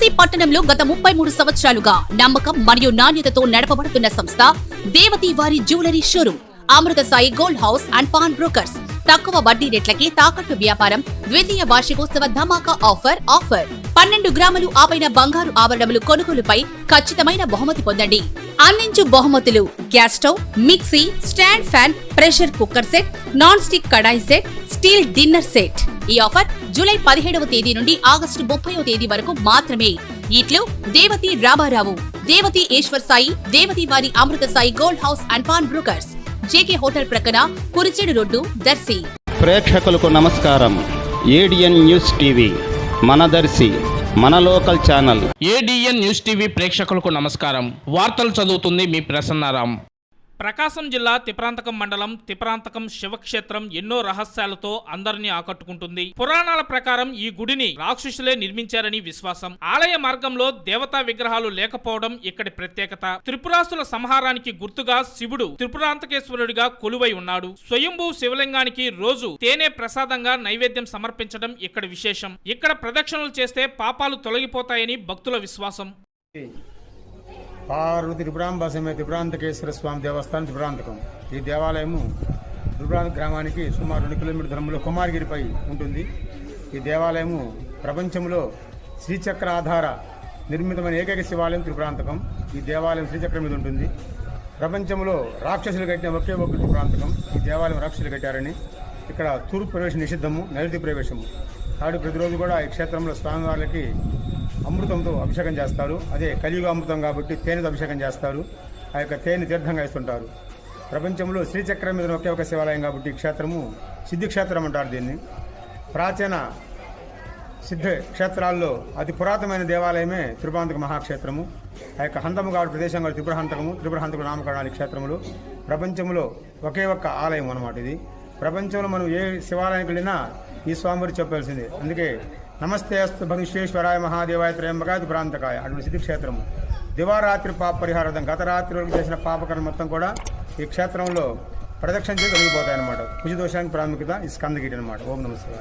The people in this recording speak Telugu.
కాశీ పట్టణంలో గత ముప్పై మూడు సంవత్సరాలుగా నమ్మకం మరియు నాణ్యతతో నడపబడుతున్న సంస్థ దేవతి వారి jewellery showroom Amrutha Sai gold house and pawn brokers. తక్కువ వడ్డీ రేట్లకి తాకట్టు వ్యాపారం ద్వితీయ వార్షికోత్సవ ధమాకా ఆఫర్ ఆఫర్. పన్నెండు గ్రాములు ఆపైన బంగారు ఆభరణములు కొనుగోలుపై ఖచ్చితమైన బహుమతి పొందండి. అందించు బహుమతులు gas stove mixie stand fan pressure cooker set non stick కడాయి సెట్ స్టీల్ డిన్నర్ సెట్. ఈ ఆఫర్ జూలై పదిహేడవ తేదీ నుండి ఆగస్టు ముప్పైవ తేదీ వరకు మాత్రమే. ఇట్లు దేవతి రామారావు దేవతి ఈశ్వర్ సాయి దేవతి వారి Amrutha Sai gold house and pawn brokers. JK hotel ప్రక్కన కురిచేడు రోడ్డు దర్శి. ప్రేక్షకులకు నమస్కారం. ఏడిఎన్ న్యూస్ టీవీ మన దర్శి మన local channel. ADN news TV ప్రేక్షకులకు నమస్కారం. వార్తలు చదువుతుంది మీ ప్రసన్నారాం. ప్రకాశం జిల్లా తిప్రాంతకం మండలం తిప్రాంతకం శివక్షేత్రం ఎన్నో రహస్యాలతో అందరినీ ఆకట్టుకుంటుంది. పురాణాల ప్రకారం ఈ గుడిని రాక్షసులే నిర్మించారని విశ్వాసం. ఆలయ మార్గంలో దేవతా విగ్రహాలు లేకపోవడం ఇక్కడి ప్రత్యేకత. త్రిపురాసుల సంహారానికి గుర్తుగా శివుడు త్రిపురాంతకేశ్వరుడిగా కొలువై ఉన్నాడు. స్వయంభూ శివలింగానికి రోజు తేనె ప్రసాదంగా నైవేద్యం సమర్పించడం ఇక్కడ విశేషం. ఇక్కడ ప్రదక్షిణలు చేస్తే పాపాలు తొలగిపోతాయని భక్తుల విశ్వాసం. పార్వతి త్రిపురాంబ సమేత త్రిపురాంతకేశ్వర స్వామి దేవస్థానం త్రిపురాంతకం. ఈ దేవాలయము త్రిపురాంత గ్రామానికి సుమారు రెండు కిలోమీటర్ దూరంలో కుమారగిరిపై ఉంటుంది. ఈ దేవాలయము ప్రపంచంలో శ్రీచక్ర ఆధార నిర్మితమైన ఏకైక శివాలయం త్రిపురాంతకం. ఈ దేవాలయం శ్రీచక్రం మీద ఉంటుంది. ప్రపంచంలో రాక్షసులు కట్టిన ఒకే ఒక త్రిపురాంతకం. ఈ దేవాలయం రాక్షసులు కట్టారని ఇక్కడ తూర్పు ప్రవేశం నిషిద్ధము నైరుతి ప్రవేశము. కాబట్టి ప్రతిరోజు కూడా ఈ క్షేత్రంలో స్వామివార్లకి అమృతంతో అభిషేకం చేస్తారు అదే కలియుగ అమృతం కాబట్టి తేనెతో అభిషేకం చేస్తారు ఆ యొక్క తేనె తీర్థంగా ఇస్తుంటారు ప్రపంచంలో శ్రీచక్రం మీద ఒకే ఒక శివాలయం కాబట్టి ఈ క్షేత్రము సిద్ధి క్షేత్రం అంటారు దీన్ని. ప్రాచీన సిద్ధ క్షేత్రాల్లో అతి పురాతనమైన దేవాలయమే త్రిపురాంతక మహాక్షేత్రము. ఆ యొక్క హంతము కాబట్టి ప్రదేశం కూడా త్రిపురహంతకము త్రిపురహంతకు నామకరణాలు క్షేత్రములు. ప్రపంచంలో ఒకే ఒక్క ఆలయం అన్నమాట ఇది. ప్రపంచంలో మనం ఏ శివాలయానికి వెళ్ళినా ఈ స్వామివారు చెప్పాల్సిందే అందుకే నమస్తే అస్తు భవిశ్వేశ్వరాయ మహాదేవాయ త్రయంబకాయ ప్రాంతకాయ అటువంటి సిద్ధి క్షేత్రము. దివారాత్రి పాప పరిహారార్థం గత రాత్రి వరకు చేసిన పాపకరణ మొత్తం కూడా ఈ క్షేత్రంలో ప్రదక్షిణ చేసి తొలగిపోతాయి అనమాట కుజ దోషానికి ప్రాముఖ్యత ఈ స్కందగిరి అనమాట ఓం నమస్తే